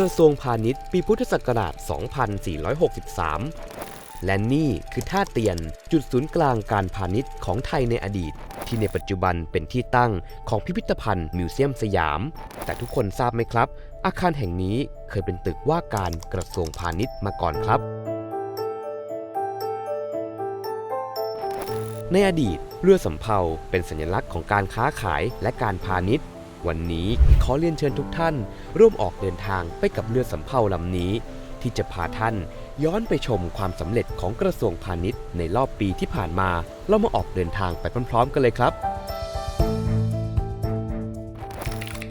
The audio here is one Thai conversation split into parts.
กระทรวงพาณิชย์ปีพุทธศักราช 2463 และนี่คือท่าเตียนจุดศูนย์กลางการพาณิชย์ของไทยในอดีต ที่ในปัจจุบันเป็นที่ตั้งของพิพิธภัณฑ์มิวเซียมสยาม แต่ทุกคนทราบไหมครับ อาคารแห่งนี้เคยเป็นตึกว่าการกระทรวงพาณิชย์มาก่อนครับในอดีต เรือสำเภาเป็นสัญลักษณ์ของการค้าขายและการพาณิชย์ วันนี้ขอเรียนเชิญทุกท่าน ร่วมออกเดินทางไปกับเรือสำเภาลำนี้ ที่จะพาท่านย้อนไปชมความสำเร็จของกระทรวงพาณิชย์ในรอบปีที่ผ่านมา เรามาออกเดินทางไปพร้อมๆกันเลยครับ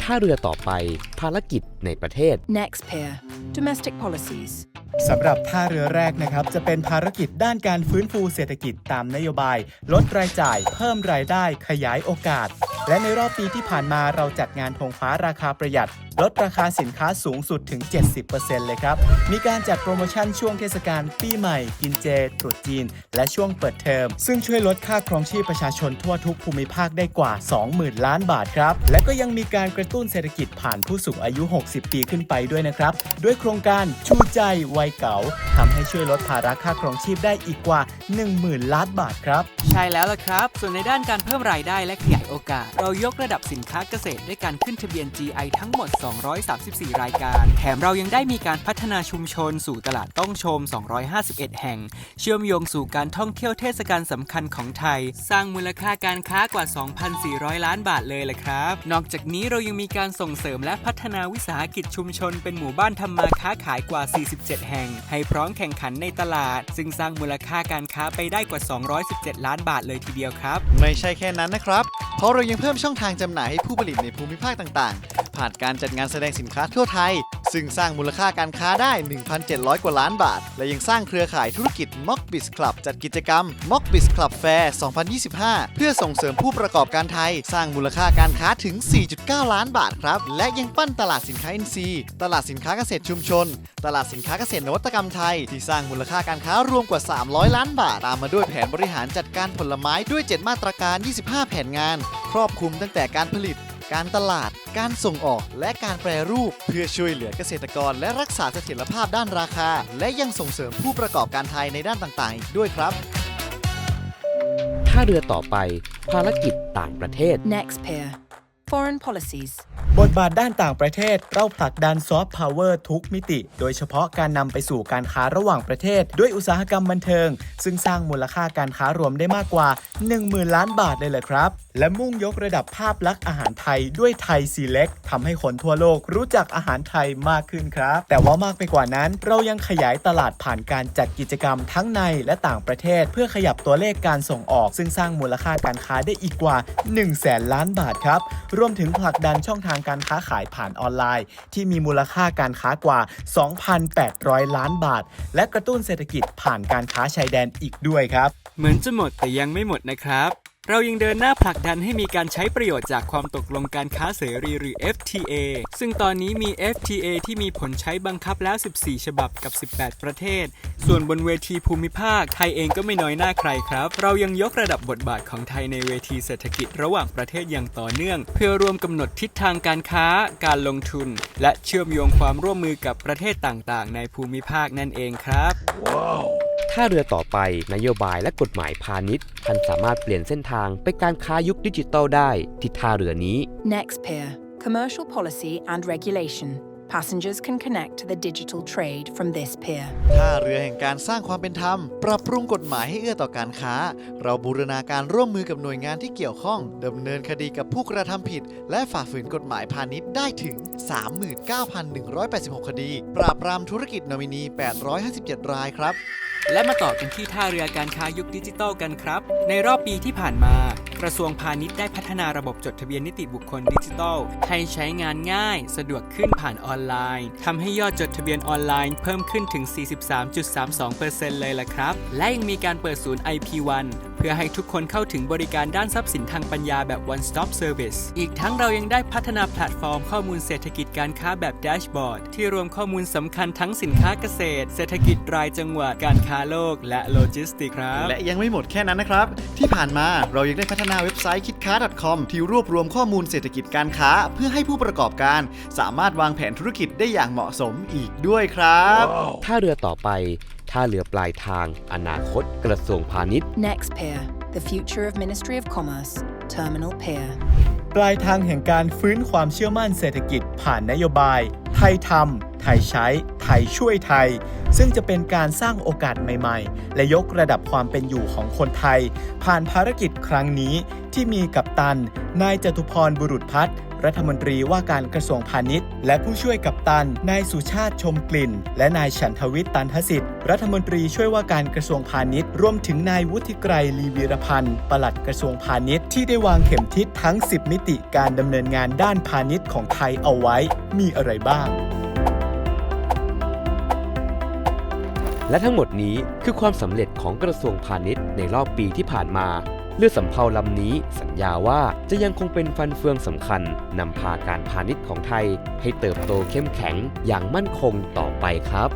ท่าเรือต่อไปภารกิจในประเทศ Next pair, domestic policies. สำหรับท่าเรือแรกนะครับ จะเป็นภารกิจด้านการฟื้นฟูเศรษฐกิจตามนโยบาย ลดรายจ่าย เพิ่มรายได้ขยายโอกาส และในรอบปีที่ผ่านมาเราจัดงานธงฟ้าราคาประหยัด ลดราคาสินค้าสูงสุดถึง 70%เลยครับ มีการจัดโปรโมชั่นช่วงเทศกาลปีใหม่ กินเจตรุษจีน และช่วงเปิดเทอม ซึ่งช่วยลดค่าครองชีพประชาชนทั่วทุกภูมิภาคได้กว่า 20,000 ล้านบาทครับ และก็ยังมีการกระตุ้นเศรษฐกิจผ่านผู้สูงอายุ 60 ปีขึ้นไปด้วยนะครับ ด้วยโครงการชูใจวัยเก๋าทำให้ช่วยลดภาระค่าครองชีพได้อีกกว่า 10,000 ล้านบาทครับ ใช่แล้วล่ะครับ ส่วนในด้านการเพิ่มรายได้และขยายโอกาสเรายกระดับสินค้าเกษตรด้วยการขึ้นทะเบียน GI ทั้งหมด 234 รายการ แถมเรายังได้มีการพัฒนาชุมชนสู่ตลาดต้องชม 251 แห่ง เชื่อมโยงสู่การท่องเที่ยวเทศกาลสำคัญของไทย สร้างมูลค่าการค้ากว่า 2,400 ล้านบาทเลยล่ะครับ นอกจากนี้เรายังมีการส่งเสริมและพัฒนาวิสาหกิจชุมชน เป็นหมู่บ้านทำมาค้าขายกว่า 47 แห่ง ให้พร้อมแข่งขันในตลาด ซึ่งสร้างมูลค่าการค้าไปได้กว่า 217 ล้านบาทเลยทีเดียวครับ ไม่ใช่แค่นั้นนะครับ เพราะเรายังพิ่มช่องทางจำหน่ายให้ผู้ผลิตในภูมิภาคต่างๆ ผ่านการจัดงานแสดงสินค้าทั่วไทย ซึ่งสร้างมูลค่าการค้าได้ 1,700 กว่าล้านบาท และยังสร้างเครือข่ายธุรกิจ m o c b i z Club จัดกิจกรรม m o c b i z Club Fair 2025 เพื่อส่งเสริมผู้ประกอบการไทย สร้างมูลค่าการค้าถึง 4.9 ล้านบาทครับ และยังปั้นตลาดสินค้าอินทรีย์ตลาดสินค้าเกษตรชุมชน ตลาดสินค้าเกษตรนวัตกรรมไทย ที่สร้างมูลค่าการค้ารวมกว่า 300 ล้านบาท ตามมาด้วยแผนบริหารจัดการผลไม้ด้วย 7 มาตรการ 25 แผนงาน ครอบคลุมตั้งแต่การผลิต การตลาด การส่งออก และการแปรรูป เพื่อช่วยเหลือเกษตรกร และรักษาเสถียรภาพด้านราคา และยังส่งเสริมผู้ประกอบการไทยในด้านต่างๆ อีกด้วยครับท่าเรือต่อไป ภารกิจต่างประเทศ Next pair, foreign policies. บทบาทด้านต่างประเทศเราผลักดันซอฟต์พาวเวอร์ทุกมิติ โดยเฉพาะการนำไปสู่การค้าระหว่างประเทศ ด้วยอุตสาหกรรมบันเทิง ซึ่งสร้างมูลค่าการค้ารวมได้มากกว่า 10,000 ล้านบาทเลยแหละครับ และมุ่งยกระดับภาพลักษณ์อาหารไทยด้วยไทยซีเล็กทำให้คนทั่วโลกรู้จักอาหารไทยมากขึ้นครับ แต่ว่ามากไปกว่านั้น เรายังขยายตลาดผ่านการจัดกิจกรรมทั้งในและต่างประเทศ เพื่อขยับตัวเลขการส่งออก ซึ่งสร้างมูลค่าการค้าได้อีกกว่า 1 0 0 0 0แสนล้านบาทครับรวมถึงผลักดันช่องทางการค้าขายผ่านออนไลน์ ที่มีมูลค่าการค้ากว่า 2,800 ล้านบาท และกระตุ้นเศรษฐกิจผ่านการค้าชายแดนอีกด้วยครับ เหมือนจะหมดแต่ยังไม่หมดนะครับ เรายังเดินหน้าผลักดันให้มีการใช้ประโยชน์จากความตกลงการค้าเสรีหรือ FTA ซึ่งตอนนี้มี FTA ที่มีผลใช้บังคับแล้ว 14 ฉบับกับ 18 ประเทศ ส่วนบนเวทีภูมิภาค ไทยเองก็ไม่น้อยหน้าใครครับ เรายังยกระดับบทบาทของไทยในเวทีเศรษฐกิจระหว่างประเทศอย่างต่อเนื่อง เพื่อรวมกำหนดทิศทางการค้า การลงทุน และเชื่อมโยงความร่วมมือกับประเทศต่างๆ ในภูมิภาคนั่นเองครับ ท่าเรือต่อไปนโยบายและกฎหมายพาณิชย์ท่านสามารถเปลี่ยนเส้นทางไปการค้ายุคดิจิตอลได้ที่ท่าเรือนี้ Next pair, commercial policy and regulation. Passengers can connect to the digital trade from this pier. ท่าเรือแห่งการสร้างความเป็นธรรม ปรับปรุงกฎหมายให้เอื้อต่อการค้า เราบูรณาการร่วมมือกับหน่วยงานที่เกี่ยวข้องดำเนินคดีกับผู้กระทำผิด และฝ่าฝืนกฎหมายพาณิชย์ได้ถึง 39,186 คดี ปราบปรามธุรกิจนอมินี 857 รายครับ และมาต่อกันที่ท่าเรือการค้ายุคดิจิทัลกันครับ ในรอบปีที่ผ่านมา ระทรวงพาณิชย์ได้พัฒนาระบบจดทะเบียนนิติบุคคลดิจิทัล ให้ใช้งานง่าย สะดวกขึ้นผ่านออนไลน์ทำให้ยอดจดทะเบียนออนไลน์เพิ่มขึ้นถึง 43.32%เลยล่ะครับ และยังมีการเปิดศูนย์ IP1 เพื่อให้ทุกคนเข้าถึงบริการด้านทรัพย์สินทางปัญญาแบบ one stop service อีกทั้งเรายังได้พัฒนาแพลตฟอร์มข้อมูลเศรษฐกิจการค้าแบบแดชบอร์ดที่รวมข้อมูลสำคัญทั้งสินค้าเกษตร เศรษฐกิจรายจังหวัดการค้าโลก และโลจิสติกส์ครับ และยังไม่หมดแค่นั้นนะครับ ที่ผ่านมาเรายังได้พัฒนาน้าเว็บไซต์ kitcar.com ที่รวบรวมข้อมูลเศรษฐกิจการค้า เพื่อให้ผู้ประกอบการ สามารถวางแผนธุรกิจได้อย่างเหมาะสมอีกด้วยครับ ท่าเรือต่อไป ท่าเรือปลายทาง อนาคตกระทรวงพาณิชย์ Next Pier, the future of Ministry of Commerce, Terminal Pier. ปลายทางแห่งการฟื้นความเชื่อมั่นเศรษฐกิจผ่านนโยบาย ไทยทำ ไทยใช้ ไทยช่วยไทย ซึ่งจะเป็นการสร้างโอกาสใหม่ๆ และยกระดับความเป็นอยู่ของคนไทย ผ่านภารกิจครั้งนี้ที่มีกัปตัน นายจตุพรบุรุษพัฒน์ รัฐมนตรีว่าการกระทรวงพาณิชย์ และผู้ช่วยกัปตัน นายสุชาติชมกลิ่น และนายฉันทวิทย์ตันทสิทธิ์ รัฐมนตรีช่วยว่าการกระทรวงพาณิชย์ รวมถึงนายวุฒิไกรลีวีรพันธ์ปลัดกระทรวงพาณิชย์ที่ได้วางเข็มทิศทั้ง 10 มิติการดำเนินงานด้านพาณิชย์ของไทยเอาไว้ มีอะไรบ้าง และทั้งหมดนี้คือความสำเร็จของกระทรวงพาณิชย์ในรอบปีที่ผ่านมา เรือสำเภาลำนี้สัญญาว่าจะยังคงเป็นฟันเฟืองสำคัญนำพาการพาณิชย์ของไทย ให้เติบโตเข้มแข็งอย่างมั่นคงต่อไปครับ